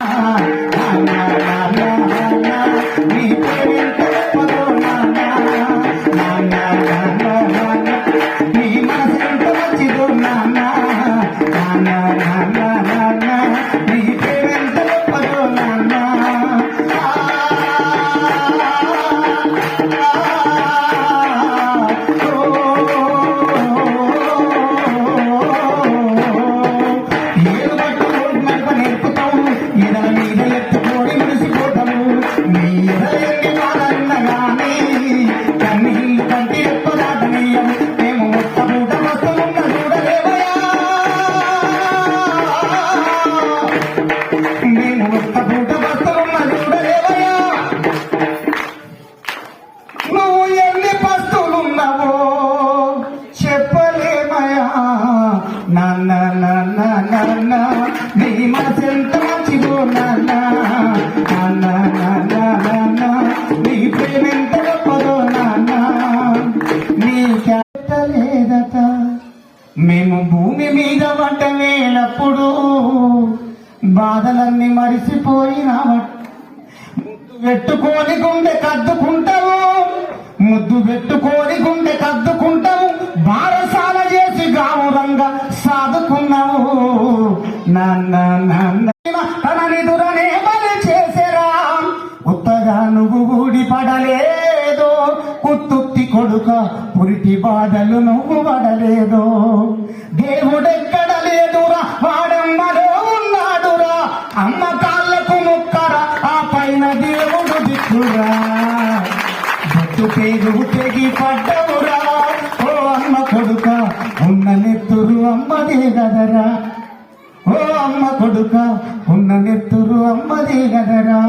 మేము మేము భూమి మీద వంట వేలప్పుడు బాధలన్నీ మరిసిపోయినా ముద్దు పెట్టుకొని గుండె కద్దుకుంటావు ముద్దు పెట్టుకో సాధుకున్నావు. సాదుకున్నావు నాన్న నాన్న తన నిదురనే బలి చేసేరా. ఉత్తగా నువ్వు ఊడి పడలేదో కుత్తుత్తి కొడుక పురిటి బాధలు నువ్వు పడలేదో. దేవుడెక్కడ లేదురా వాడమ్మలో ఉన్నాడురా. అమ్మ కాళ్ళకు ముక్కరా ఆ పైన దేవుడు దిక్కురా. పేరు తెగి పడ్డ కొడుక ఉన్న నెత్తురు అమ్మదే గదరా.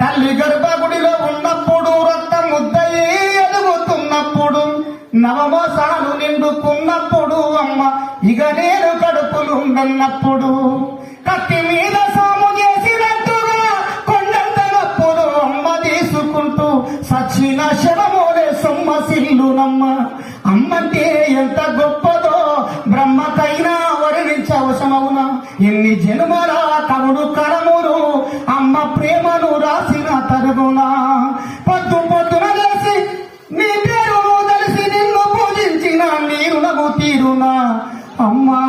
తల్లి గర్భగుడిలో ఉన్నప్పుడు రక్త ముద్దయి ఎదుగుతున్నప్పుడు నవమోసాలు నిండుకున్నప్పుడు అమ్మ ఇక నేను కడుపులుండన్నప్పుడు కత్తి మీద సాము చేసినట్టుగా కొండంత నప్పుడు అమ్మ తీసుకుంటూ సచిన శవమోలే సొమ్మ సిల్లునమ్మ. అమ్మంటే ఎంత గొప్పదో బ్రహ్మకైనా ఎన్ని జన్మల కవుడు కరములు అమ్మ ప్రేమను రాసిన తరుగున? పొద్దు పొద్దున లేసి నీ పేరు తెలిసి నిన్ను పూజించిన నీరునకు తీరునా? అమ్మా!